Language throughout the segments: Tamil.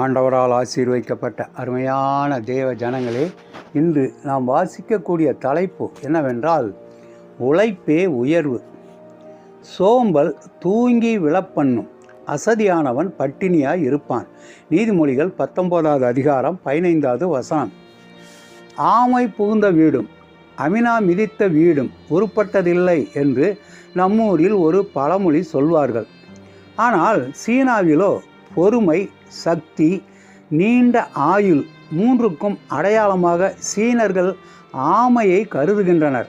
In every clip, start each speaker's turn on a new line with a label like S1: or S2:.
S1: ஆண்டவரால் ஆசீர்வதிக்கப்பட்ட அருமையான தேவ ஜனங்களே இன்று நாம் வாசிக்கக்கூடிய தலைப்பு என்னவென்றால் உழைப்பே உயர்வு. சோம்பல் தூங்கி விழப்பண்ணும். அசதியானவன் பட்டினியாய் இருப்பான். நீதிமொழிகள் பத்தொன்பதாவது அதிகாரம் பதினைந்தாவது வசனம். ஆமை புகுந்த வீடும் அமினா மிதித்த வீடும் உருப்பட்டதில்லை என்று நம்மூரில் ஒரு பழமொழி சொல்வார்கள். ஆனால் சீனாவிலோ பொறுமை சக்தி நீண்ட ஆயுள் மூன்றுக்கும் அடையாளமாக சீனர்கள் ஆமையை கருதுகின்றனர்.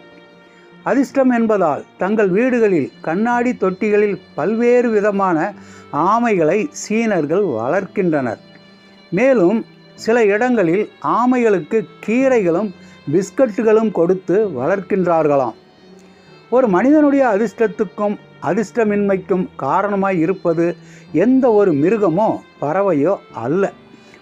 S1: அதிர்ஷ்டம் என்பதால் தங்கள் வீடுகளில் கண்ணாடி தொட்டிகளில் பல்வேறு விதமான ஆமைகளை சீனர்கள் வளர்க்கின்றனர். மேலும் சில இடங்களில் ஆமைகளுக்கு கீரைகளும் பிஸ்கட்டுகளும் கொடுத்து வளர்க்கின்றார்களாம். ஒரு மனிதனுடைய அதிர்ஷ்டத்துக்கும் அதிர்ஷ்டமின்மைக்கும் காரணமாய் இருப்பது எந்த ஒரு மிருகமோ பறவையோ அல்ல.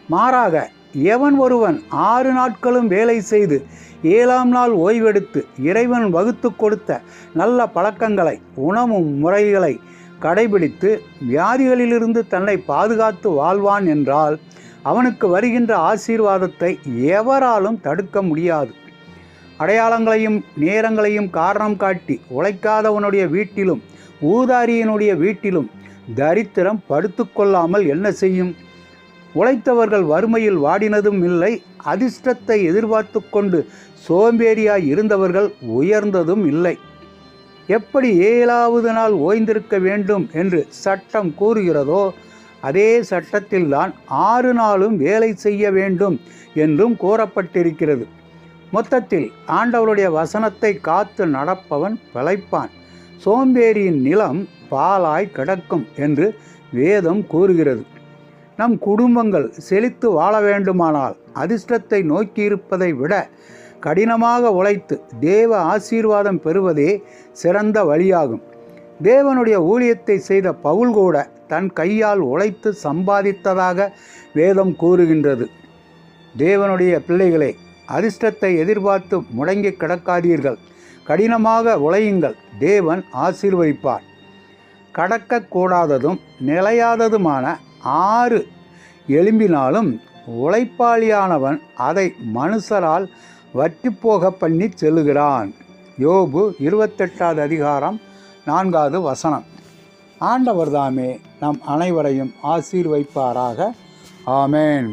S1: மாறாக எவன் ஒருவன் ஆறு நாட்களும் வேலை செய்து ஏழாம் நாள் ஓய்வெடுத்து இறைவன் வகுத்து கொடுத்த நல்ல பழக்கங்களை உணவு முறைகளை கடைபிடித்து வியாதிகளிலிருந்து தன்னை பாதுகாத்து வாழ்வான் என்றால் அவனுக்கு வருகின்ற ஆசீர்வாதத்தை எவராலும் தடுக்க முடியாது. அடையாளங்களையும் நேரங்களையும் காரணம் காட்டி உழைக்காதவனுடைய வீட்டிலும் ஊதாரியினுடைய வீட்டிலும் தரித்திரம் படுத்துக்கொள்ளாமல் என்ன செய்யும்? உழைத்தவர்கள் வறுமையில் வாடினதும் இல்லை அதிர்ஷ்டத்தை எதிர்பார்த்து கொண்டு சோம்பேறியாய் இருந்தவர்கள் உயர்ந்ததும் இல்லை. எப்படி ஏழாவது நாள் ஓய்ந்திருக்க வேண்டும் என்று சட்டம் கூறுகிறதோ அதே சட்டத்தில்தான் ஆறு நாளும் வேலை செய்ய வேண்டும் என்றும் கூறப்பட்டிருக்கிறது. மொத்தத்தில் ஆண்டவருடைய வசனத்தை காத்து நடப்பவன் பிழைப்பான். சோம்பேறியின் நிலம் பாலாய் கிடக்கும் என்று வேதம் கூறுகிறது. நம் குடும்பங்கள் செழித்து வாழ வேண்டுமானால் அதிர்ஷ்டத்தை நோக்கியிருப்பதை விட கடினமாக உழைத்து தேவ ஆசீர்வாதம் பெறுவதே சிறந்த வழியாகும். தேவனுடைய ஊழியத்தை செய்த பவுல் கூட தன் கையால் உழைத்து சம்பாதித்ததாக வேதம் கூறுகின்றது. தேவனுடைய பிள்ளைகளே அதிர்ஷ்டத்தை எதிர்பார்த்து முடங்கி கிடக்காதீர்கள். கடினமாக உழையுங்கள். தேவன் ஆசீர்வதிப்பார். கடக்கக்கூடாததும் நிலையாததுமான ஆறு. எழும்பினாலும் உழைப்பாளியானவன் அதை மனுஷரால் வற்றி போக பண்ணி செல்லுகிறான். யோபு இருபத்தெட்டாவது அதிகாரம் நான்காவது வசனம். ஆண்டவர் தாமே நம் அனைவரையும் ஆசீர்வைப்பாராக ஆமேன்.